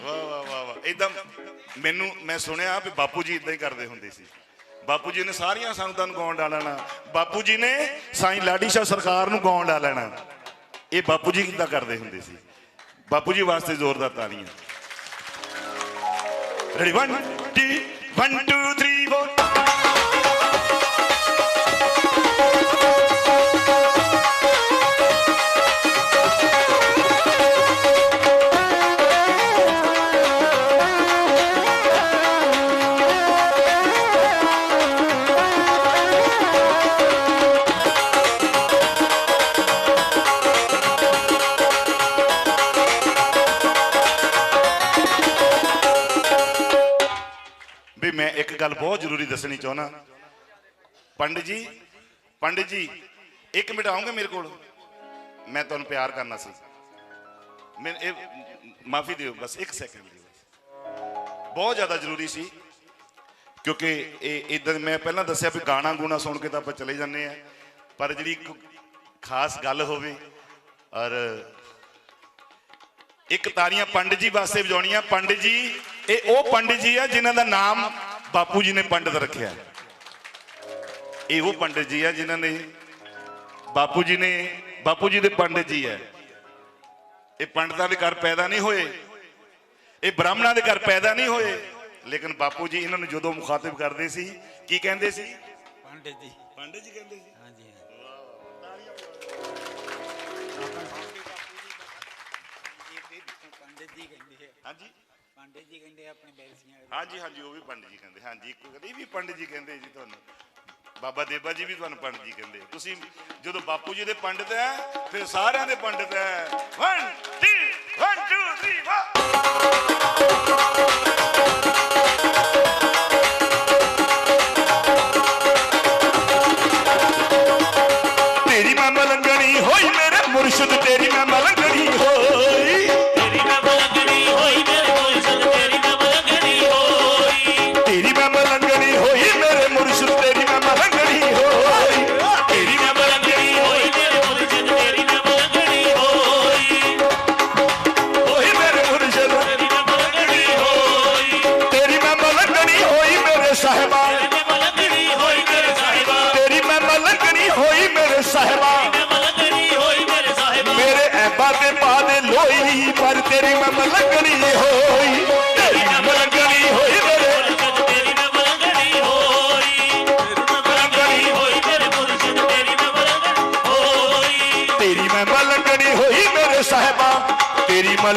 ਵਾਹ ਵਾਹ ਵਾਹ ਵਾਹ। ਇਦਾਂ ਮੈਨੂੰ, ਮੈਂ ਸੁਣਿਆ ਵੀ ਬਾਪੂ ਜੀ ਇਦਾਂ ਹੀ ਕਰਦੇ ਹੁੰਦੇ ਸੀ। ਬਾਪੂ ਜੀ ਨੇ ਸਾਰੀਆਂ ਸੰਗਤਾਂ ਨੂੰ ਗਾਉਣ ਡਾਲਣਾ ਬਾਪੂ ਜੀ ਨੇ ਸਾਈਂ ਲਾਡੀ ਸ਼ਾਹ ਸਰਕਾਰ ਨੂੰ ਗਾਉਣ ਡਾਲਣਾ ਇਹ ਬਾਪੂ ਜੀ ਕਿੱਦਾਂ ਕਰਦੇ ਹੁੰਦੇ ਸੀ? ਬਾਪੂ ਜੀ ਵਾਸਤੇ ਜ਼ੋਰਦਾਰ ਤਾਲੀਆਂ। ਰੈਡੀ 1 2 1 2 3 4 ਗੱਲ ਬਹੁਤ ਜ਼ਰੂਰੀ ਦੱਸਣੀ ਚਾਹੁੰਦਾ। ਪੰਡਿਤ ਜੀ ਪੰਡਿਤ ਜੀ, ਇੱਕ ਮਿੰਟ ਆਉਂਗੇ ਮੇਰੇ ਕੋਲ? ਮੈਂ ਤੁਹਾਨੂੰ ਪਿਆਰ ਕਰਨਾ ਸੀ। ਮੈਂ ਇਹ, ਮਾਫੀ ਦਿਓ, ਬਸ ਇੱਕ ਸੈਕਿੰਡ ਬਹੁਤ ਜ਼ਿਆਦਾ ਜ਼ਰੂਰੀ ਸੀ, ਕਿਉਂਕਿ ਇਹ ਇਦਾਂ ਮੈਂ ਪਹਿਲਾਂ ਦੱਸਿਆ ਵੀ ਗਾਣਾ ਗੁਣਾ ਸੁਣ ਕੇ ਤਾਂ ਆਪਾਂ ਚਲੇ ਜਾਂਦੇ ਆ ਪਰ ਜਿਹੜੀ ਇੱਕ ਖਾਸ ਗੱਲ ਹੋਵੇ, ਔਰ ਇੱਕ ਤਾਰੀਆਂ ਪੰਡਿਤ ਜੀ ਵਾਸਤੇ ਵਜਾਉਣੀਆਂ, ਪੰਡਿਤ ਜੀ, ਇਹ ਉਹ ਪੰਡਿਤ ਜੀ ਆ ਜਿਨ੍ਹਾਂ ਦਾ ਨਾਮ ਬਾਪੂ ਜੀ ਨੇ ਪੰਡਿਤ ਰੱਖਿਆ। ਇਹ ਉਹ ਪੰਡਿਤ ਜੀ ਆ ਜਿਨ੍ਹਾਂ ਨੇ ਬਾਪੂ ਜੀ ਨੇ ਬਾਪੂ ਜੀ ਦੇ ਪੰਡਿਤ ਜੀ ਹੈ ਇਹ ਪੰਡਤਾਂ ਦੇ ਘਰ ਪੈਦਾ ਨਹੀਂ ਹੋਏ। ਇਹ ਬ੍ਰਾਹਮਣਾਂ ਦੇ ਘਰ ਪੈਦਾ ਨਹੀਂ ਹੋਏ। ਲੇਕਿਨ ਬਾਪੂ ਜੀ ਇਹਨਾਂ ਨੂੰ ਜਦੋਂ ਮੁਖਾਤਿਬ ਕਰਦੇ ਸੀ ਕੀ ਕਹਿੰਦੇ ਸੀ? ਪੰਡਿਤ ਜੀ। ਪੰਡਿਤ ਜੀ ਕਹਿੰਦੇ ਸੀ। ਆਪਣੇ ਬੈਰਸੀਆਂ ਹਾਂਜੀ ਹਾਂਜੀ, ਉਹ ਵੀ ਪੰਡਿਤ ਜੀ ਕਹਿੰਦੇ। ਹਾਂਜੀ, ਇੱਕੋ ਗੱਲ ਇਹ ਵੀ ਪੰਡਿਤ ਜੀ ਕਹਿੰਦੇ ਜੀ ਤੁਹਾਨੂੰ। ਬਾਬਾ ਦੇਵਾ ਜੀ ਵੀ ਤੁਹਾਨੂੰ ਪੰਡਿਤ ਜੀ ਕਹਿੰਦੇ। ਤੁਸੀਂ ਜਦੋਂ ਬਾਪੂ ਜੀ ਦੇ ਪੰਡਿਤ ਹੈ ਫਿਰ ਸਾਰਿਆਂ ਦੇ ਪੰਡਿਤ ਹੈ 1 2 1 2 ਦੇ ਪਾ ਦੇ ਲੋਈ ਪਰ ਤੇਰੀ ਮੈਂ ਮਲੰਗਣੀ ਹੋਈ। ਤੇਰੀ ਮੈਂ ਮਲੰਗਣੀ ਹੋਈ ਤੇਰੀ ਮੈਂ ਮਲੰਗਣੀ ਹੋਈ। ਮੇਰੇ ਮੁਰਸ਼ਦ ਤੇਰੀ ਮੈਂ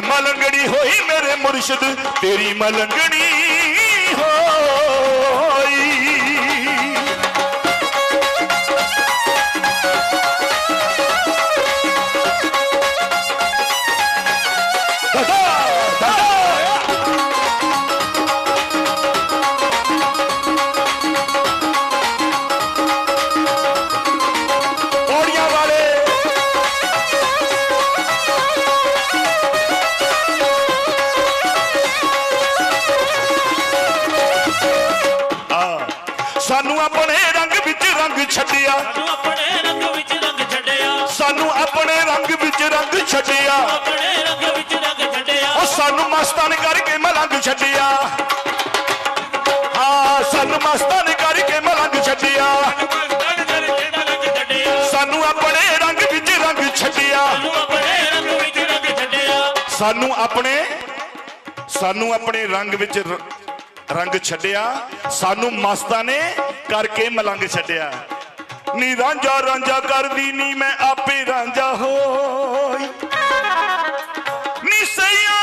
ਮੈਂ ਮਲੰਗਣੀ ਹੋਈ ਮੇਰੇ ਮੁਰਸ਼ਿਦ ਤੇਰੀ ਮਲੰਗੜੀ ਸਾਨੂੰ ਆਪਣੇ ਰੰਗ ਵਿੱਚ ਰੰਗ ਛੱਡਿਆ। ਤੂੰ ਆਪਣੇ ਰੰਗ ਵਿੱਚ ਰੰਗ ਛੱਡਿਆ। ਸਾਨੂੰ ਆਪਣੇ ਰੰਗ ਵਿੱਚ ਰੰਗ ਛੱਡਿਆ। ਆਪਣੇ ਰੰਗ ਵਿੱਚ ਰੰਗ ਛੱਡਿਆ। ਮਸਤਾਨ ਕਰਕੇ ਮਲੰਗ ਛੱਡਿਆ। ਹਾਂ ਸਾਨੂੰ ਮਸਤਾਨ ਕਰਕੇ ਮਲੰਗ ਛੱਡਿਆ। ਸਾਨੂੰ ਆਪਣੇ ਰੰਗ ਵਿੱਚ ਰੰਗ ਛੱਡਿਆ। ਤੂੰ ਆਪਣੇ ਰੰਗ ਵਿੱਚ ਰੰਗ ਛੱਡਿਆ। ਸਾਨੂੰ ਆਪਣੇ ਸਾਨੂੰ ਆਪਣੇ ਰੰਗ ਵਿੱਚ ਰੰਗ ਛੱਡਿਆ। ਸਾਨੂੰ ਮਸਤਾਂ ਨੇ ਕਰਕੇ ਮਲੰਗ ਛੱਡਿਆ। ਨੀ ਰਾਂਝਾ ਰਾਂਝਾ ਕਰਦੀ, ਨੀ ਮੈਂ ਆਪੇ ਰਾਂਝਾ ਹੋਈ। ਨੀ ਸਈਆ।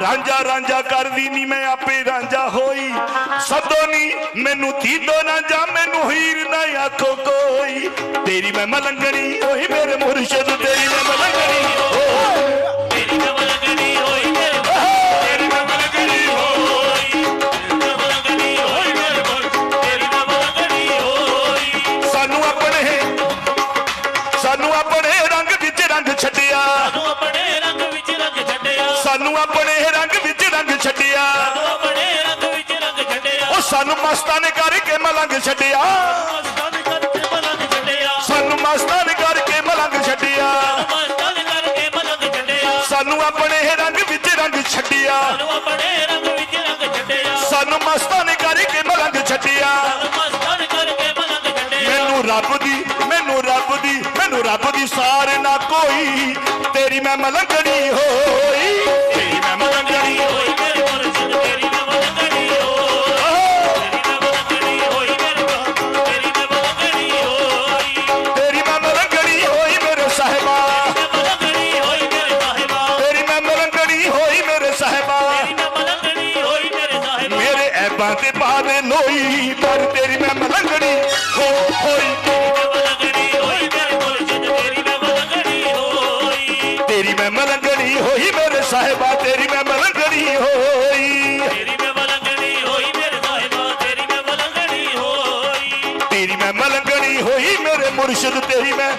ਰਾਂਝਾ ਰਾਂਝਾ ਕਰਦੀ, ਨੀ ਮੈਂ ਆਪੇ ਰਾਂਝਾ ਹੋਈ। ਸਦੋ ਨੀ, ਮੈਨੂੰ ਥੀਦੋ ਨਾ ਜਾ, ਮੈਨੂੰ ਹੀਰ ਨਾ ਆਖੋ ਕੋਈ। ਤੇਰੀ ਮੈਂ ਮਲੰਗਣੀ, ਓਏ ਮੇਰੇ ਮੁਰਸ਼ਿਦ, ਤੇਰੀ ਮੈਂ ਮਲੰਗਣੀ ਤੇਰੀ ਮਸਤਾਂ ਨੇ ਕਰਕੇ ਮਲੰਗ ਛੱਡਿਆ। ਸਾਨੂੰ ਮਸਤਾਂ ਨੇ ਕਰਕੇ ਮਲੰਗ ਛੱਡਿਆ। ਸਾਨੂੰ ਆਪਣੇ ਰੰਗ ਵਿੱਚ ਰੰਗ ਛੱਡਿਆ। ਸਾਨੂੰ ਮਸਤਾਂ ਨੇ ਕਰਕੇ ਮਲੰਗ ਛੱਡਿਆ। ਮੈਨੂੰ ਰੱਬ ਦੀ, ਮੈਨੂੰ ਰੱਬ ਦੀ, ਮੈਨੂੰ ਰੱਬ ਦੀ ਸਾਰ ਨਾ ਕੋਈ। ਤੇਰੀ ਮੈਂ ਮਲੰਗਣੀ ਹੋਈ। ਐਬਾਂ ਤੇ ਬਾਦੇ ਤੇਰੀ ਮੈਂ ਮਲੰਗਣੀ। ਹੋ ਹੋਈ ਤੇਰੀ ਮੈਂ ਮਲੰਗਣੀ ਹੋਈ ਮੇਰੇ ਸਾਹਿਬਾ ਤੇਰੀ ਮੈਂ ਮਲੰਗਣੀ ਹੋਈ। ਤੇਰੀ ਮੈਂ ਮਲੰਗਣੀ ਹੋਈ ਮੇਰੇ ਸਾਹਿਬਾ, ਤੇਰੀ ਮੈਂ ਮਲੰਗਣੀ ਹੋਈ। ਤੇਰੀ ਮੈਂ ਮਲੰਗਣੀ ਹੋਈ ਮੇਰੇ ਮੁਰਸ਼ਿਦ, ਤੇਰੀ ਮੈਂ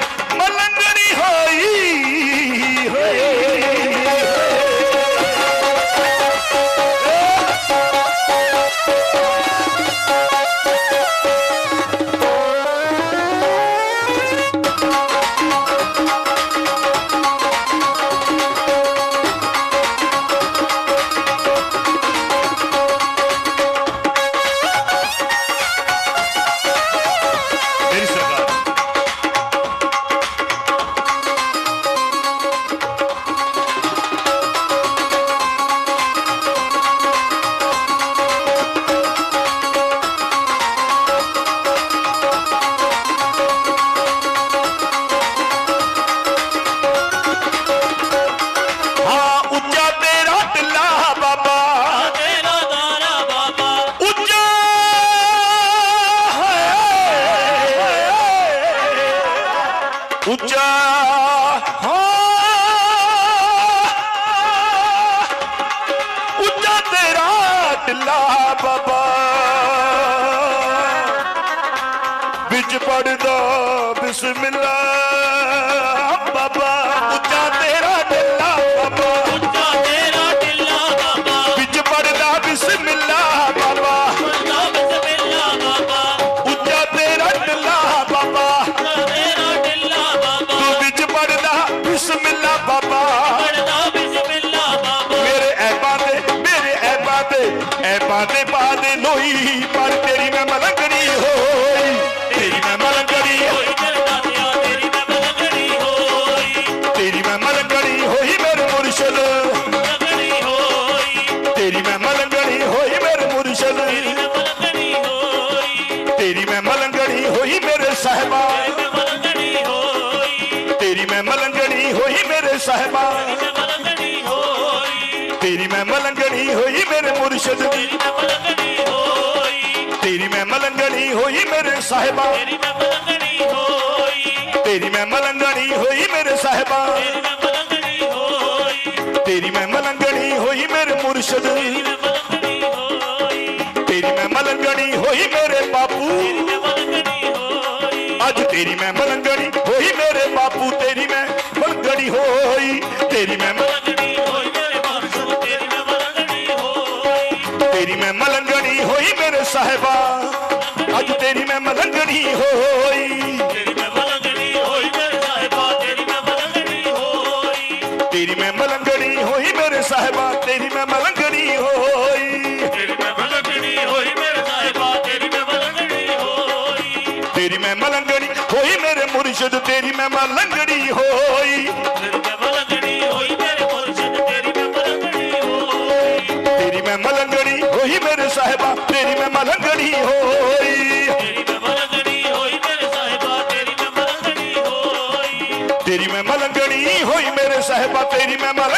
ਟਿੱਲਾ ਬਾਬਾ। ਵਿੱਚ ਪੜਦਾ ਬਿਸਮਿਲ੍ਲਾ। ਮੁਰਸ਼ਦ ਤੇਰੀ ਮੈਂ ਮਲੰਗਣੀ ਹੋਈ ਤੇਰੀ ਮੈਂ ਮਲੰਗਣੀ ਹੋਈ ਮੇਰੇ ਸਾਹਿਬਾ। ਤੇਰੀ ਮੈਂ ਮਲੰਗਣੀ ਹੋਈ ਤੇਰੀ ਮੈਂ ਮਲੰਗਣੀ ਹੋਈ ਮੇਰੇ ਸਾਹਿਬਾ। ਤੇਰੀ ਮੈਂ ਮਲੰਗਣੀ ਹੋਈ ਮੇਰੇ ਮੁਰਸ਼ਦ ਤੇਰੀ ਮੈਂ ਮਲੰਗਣੀ ਹੋਈ ਤੇਰੀ ਮੈਂ ਮਲੰਗਣੀ ਹੋਈ ਮੇਰੇ ਬਾਪੂ। ਅੱਜ ਤੇਰੀ ਮੈਂ ਮਲੰਗਣੀ ਤੇਰੀ ਮੈਂ ਮਲੰਗਣੀ ਹੋਈ ਮੇਰੇ ਸਾਹਿਬਾ ਤੇਰੀ ਮੈਂ ਮਲੰਗਣੀ ਹੋਈ ਤੇਰੀ ਮੈਂ ਮਲੰਗਣੀ ਹੋਈ ਮੇਰੇ ਸਾਹਿਬਾ ਤੇਰੀ ਮੈਂ ਮਲੰਗਣੀ ਹੋਈ ਤੇਰੀ ਮੈਂ ਮਲੰਗਣੀ ਹੋਈ ਮੇਰੇ ਮੁਰਸ਼ਿਦ ਤੇਰੀ ਮੈਂ ਮਲੰਗਣੀ ਹੋਈ ਤੇਰੀ ਮੈਂ ਮਲੰਗਣੀ ਹੋਈ ਮੇਰੇ ਮੁਰਸ਼ਿਦ ਤੇਰੀ ਮੈਂ ਮਲੰਗਣੀ ਹੋਈ ਤੇਰੀ ਮੈਂ ਮਲੰਗਣੀ ਹੋਈ ਹੋਈ ਤੇਰੀ ਮੈਂ ਮਲੰਗਣੀ